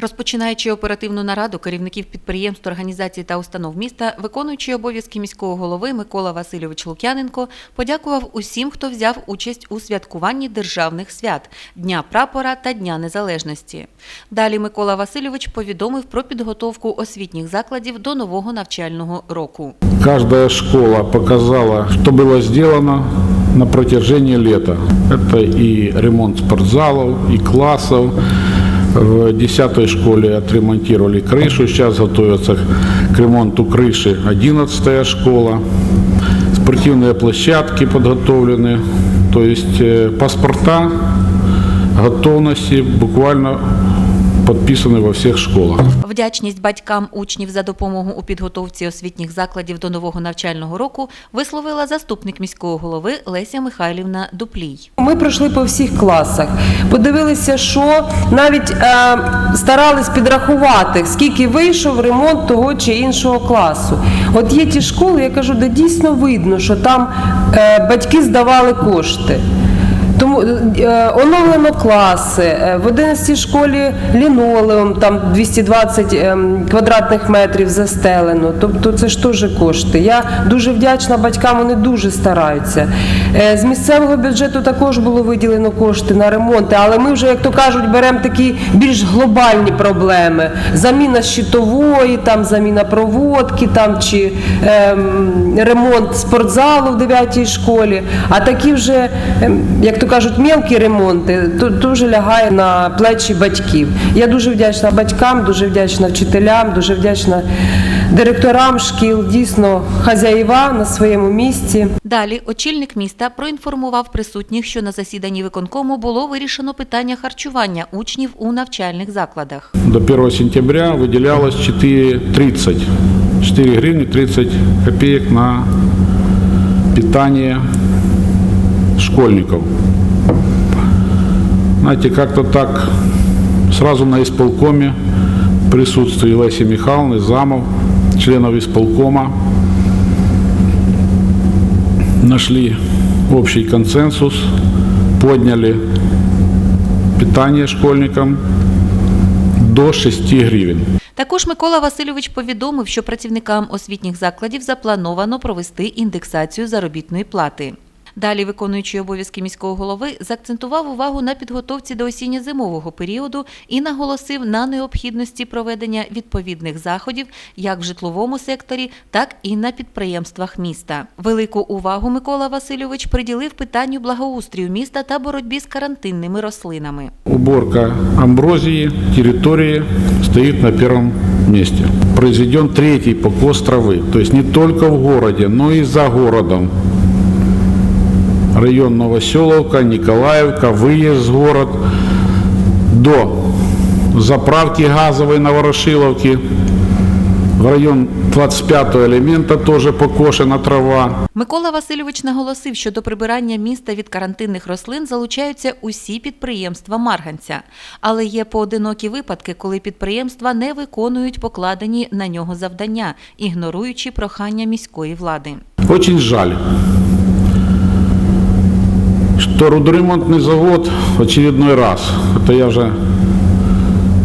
Розпочинаючи оперативну нараду керівників підприємств, організацій та установ міста, виконуючий обов'язки міського голови Микола Васильович Лук'яненко подякував усім, хто взяв участь у святкуванні державних свят Дня прапора та Дня Незалежності. Далі Микола Васильович повідомив про підготовку освітніх закладів до нового навчального року. Каждая школа показала, что было сделано на протяжении лета. Это и ремонт спортзалов, и классов. В 10 школе отремонтировали крышу, сейчас готовятся к ремонту крыши 11 школа. Спортивные площадки подготовлены, то есть э, паспорта готовности буквально подписаны во всех школах. Вдячність батькам учнів за допомогу у підготовці освітніх закладів до нового навчального року висловила заступник міського голови Леся Михайлівна Дуплій. Ми пройшли по всіх класах, подивилися, що навіть е, старались підрахувати, скільки вийшов ремонт того чи іншого класу. От є ті школи, я кажу, де дійсно видно, що там е, батьки здавали кошти. Тому е, оновлено класи, е, в 11 школі лінолеум, там 220 ем, квадратних метрів застелено. Тобто це ж теж кошти. Я дуже вдячна батькам, вони дуже стараються. Е, З місцевого бюджету також було виділено кошти на ремонти, але ми вже, як то кажуть, беремо такі більш глобальні проблеми. Заміна щитової, там заміна проводки, там чи ем, ремонт спортзалу в 9 школі. А такі вже, ем, як то кажуть, мелкі ремонти, то, то вже лягає на плечі батьків. Я дуже вдячна батькам, дуже вдячна вчителям, дуже вдячна директорам шкіл, дійсно хазяїва на своєму місці. Далі очільник міста проінформував присутніх, що на засіданні виконкому було вирішено питання харчування учнів у навчальних закладах. До 1 сентября выделялось 4,30. 4 гривны 30 копеек на питание школьников. Знаете, как-то так сразу на исполкоме присутствии Леси Михайловны, замов, членов исполкома нашли общий консенсус, подняли питание школьникам до 6 гривен. Також Микола Васильович повідомив, що працівникам освітніх закладів заплановано провести індексацію заробітної плати. Далі виконуючий обов'язки міського голови заакцентував увагу на підготовці до осінньо-зимового періоду і наголосив на необхідності проведення відповідних заходів як в житловому секторі, так і на підприємствах міста. Велику увагу Микола Васильович приділив питанню благоустрію міста та боротьбі з карантинними рослинами. Уборка амброзии территории стоит на первом месте. Произведен третий покос травы. То есть не только в городе, но и за городом. Район Новоселовка, Николаевка, выезд в город до заправки газовой на Ворошиловке. В район 25-го элемента тоже покошена трава. Микола Васильович наголосив, що до прибирання міста від карантинних рослин залучаються усі підприємства Марганця, але є поодинокі випадки, коли підприємства не виконують покладені на нього завдання, ігноруючи прохання міської влади. Очень жаль, что рудоремонтный завод в очередной раз, это я уже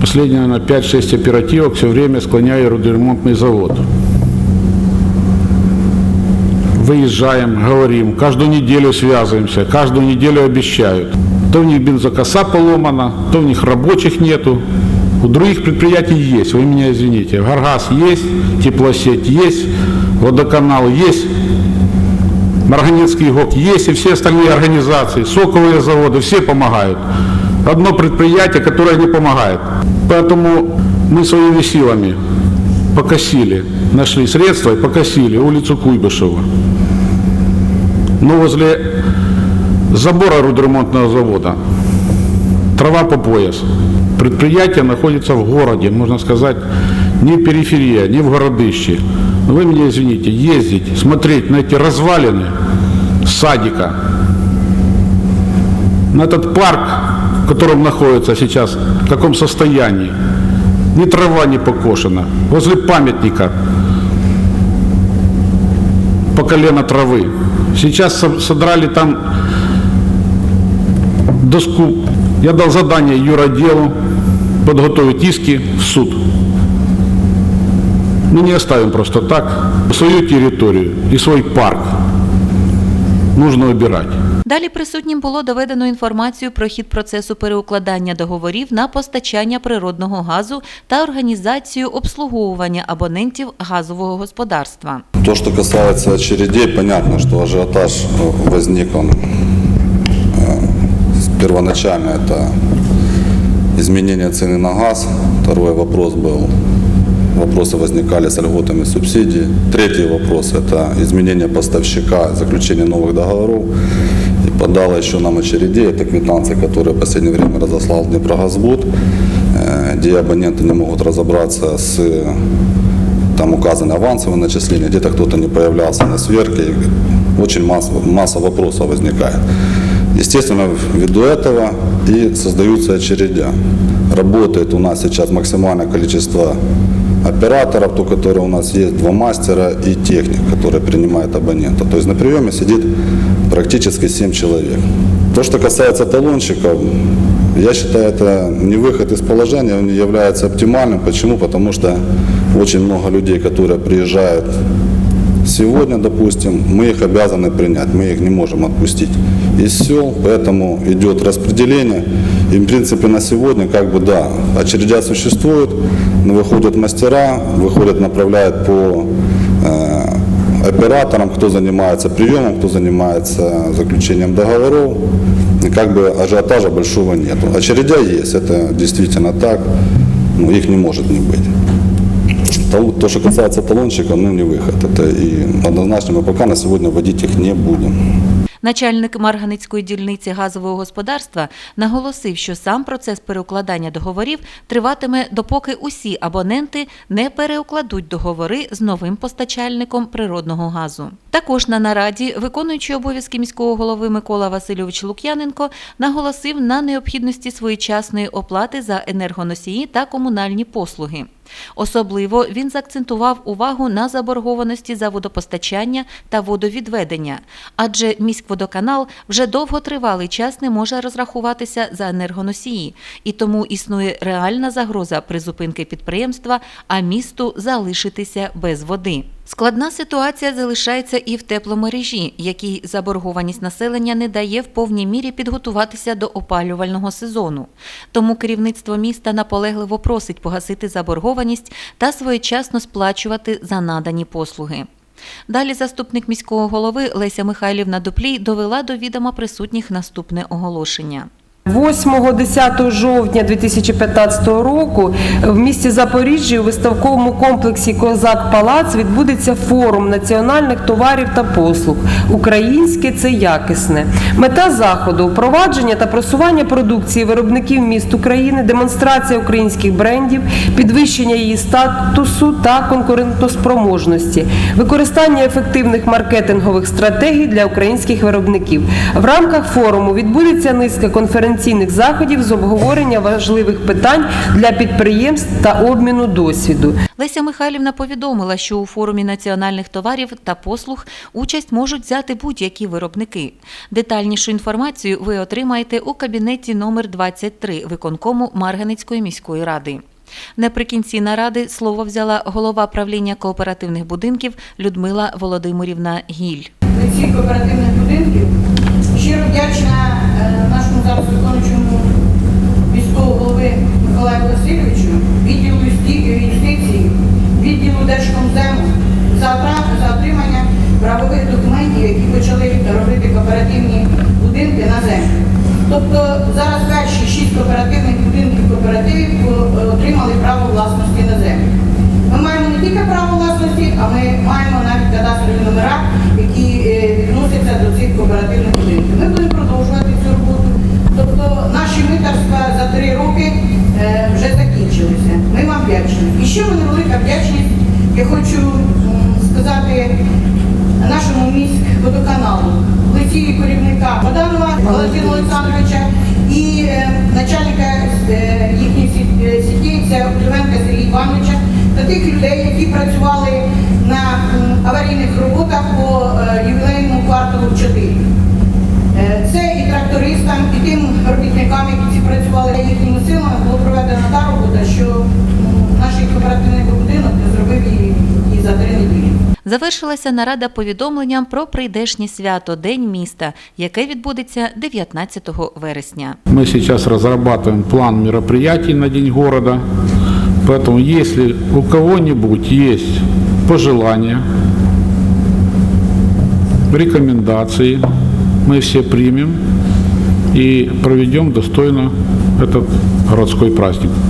последние, наверное, 5-6 оперативок все время склоняю рудоремонтный завод. Выезжаем, говорим, каждую неделю связываемся, каждую неделю обещают. То у них бензокоса поломана, то у них рабочих нету. У других предприятий есть, вы меня извините. Гаргаз есть, теплосеть есть, водоканал есть, Марганецкий ГОК есть и все остальные организации, соковые заводы, все помогают. Одно предприятие, которое не помогает. Поэтому мы своими силами покосили, нашли средства и покосили улицу Куйбышева. Но возле забора рудоремонтного завода трава по пояс. Предприятие находится в городе, можно сказать, не периферия, не в городище. Вы меня извините, ездить, смотреть на эти развалины садика, на этот парк, в котором находится сейчас, в каком состоянии, ни трава не покошена, возле памятника по колено травы. Сейчас со- содрали там доску. Я дал задание юроделу подготовить иски в суд. Мы не оставим просто так. Свою территорию и свой парк нужно убирать. Далі присутнім було доведено інформацію про хід процесу переукладання договорів на постачання природного газу та організацію обслуговування абонентів газового господарства. То, что касается очередей, понятно, что ажиотаж э, возник он э, первоначально это изменение цены на газ. Второй вопрос был, вопросы возникали с льготами субсидий. Третий вопрос – это изменение поставщика, заключение новых договоров. И подала еще нам очередей, это квитанции, которые в последнее время разослал Днепрогазбуд, где абоненты не могут разобраться с там указаны авансовые начисления, где-то кто-то не появлялся на сверке, очень масса, масса вопросов возникает. Естественно, ввиду этого и создаются очередя. Работает у нас сейчас максимальное количество операторов, то, которые у нас есть, два мастера и техник, который принимает абонента. То есть на приеме сидит практически 7 человек. То, что касается талончиков, я считаю, это не выход из положения, он не является оптимальным. Почему? Потому что очень много людей, которые приезжают сегодня, допустим, мы их обязаны принять, мы их не можем отпустить из сел, поэтому идет распределение. И, в принципе, на сегодня, как бы, да, очередя существуют, выходят мастера, выходят, направляют по э, операторам, кто занимается приемом, кто занимается заключением договоров. И как бы ажиотажа большого нет. Очередя есть, это действительно так, но их не может не быть. Тал- То, что касается талончика, ну не выход. Это и однозначно мы пока на сегодня вводить их не будем. Начальник Марганицької дільниці газового господарства наголосив, що сам процес переукладання договорів триватиме, допоки усі абоненти не переукладуть договори з новим постачальником природного газу. Також на нараді виконуючий обов'язки міського голови Микола Васильович Лук'яненко наголосив на необхідності своєчасної оплати за енергоносії та комунальні послуги. Особливо він заакцентував увагу на заборгованості за водопостачання та водовідведення, адже міськводоканал вже довготривалий час не може розрахуватися за енергоносії, і тому існує реальна загроза призупинки підприємства, а місту залишитися без води. Складна ситуація залишається і в тепломережі, якій заборгованість населення не дає в повній мірі підготуватися до опалювального сезону. Тому керівництво міста наполегливо просить погасити заборгованість та своєчасно сплачувати за надані послуги. Далі заступник міського голови Леся Михайлівна Дуплій довела до відома присутніх наступне оголошення. 8-10 жовтня 2015 року в місті Запоріжжя у виставковому комплексі Козак Палац відбудеться форум національних товарів та послуг. Українське це якісне. Мета заходу впровадження та просування продукції виробників міст України, демонстрація українських брендів, підвищення її статусу та конкурентоспроможності, використання ефективних маркетингових стратегій для українських виробників. В рамках форуму відбудеться низка конференційних заходів з обговорення важливих питань для підприємств та обміну досвіду. Леся Михайлівна повідомила, що у форумі національних товарів та послуг участь можуть взяти будь-які виробники. Детальнішу інформацію ви отримаєте у кабінеті номер 23 виконкому Марганицької міської ради. Наприкінці наради слово взяла голова правління кооперативних будинків Людмила Володимирівна Гіль. цих кооперативних будинків. Щиро вдячна е, нашому зараз виконуючому міського голови Миколаю Васильовичу, відділу юстиції, відділу Держкомзему за отримання правових документів, які почали робити кооперативні будинки на землю. Тобто зараз перші шість кооперативних будинків кооперативів е, отримали право власності на землю. Ми маємо не тільки право власності, а ми маємо навіть кадастрові номера, які е, відносяться до цих кооперативних будинків. Наші митарства за три роки е, вже закінчилися. Ми вам вдячні. І ще мене велика вдячність. Я хочу сказати нашому міськводоканалу, лиці керівника Богданова Валентина Олександровича і е, начальника е, їхньої сі- сіті, це Клименка Сергія Івановича, та тих людей, які працювали на аварійних роботах по е, ювілейному кварталу 4. Е, Це і трактористам, і тим робітникам, які ці працювали їхніми силами, було проведено та робота. Завершилася нарада повідомленням про прийдешнє свято День міста, яке відбудеться 19 вересня. Мы сейчас разрабатываем план мероприятий на День города. Поэтому, если у кого-нибудь есть пожелания, рекомендации, мы все примем и проведем достойно этот городской праздник.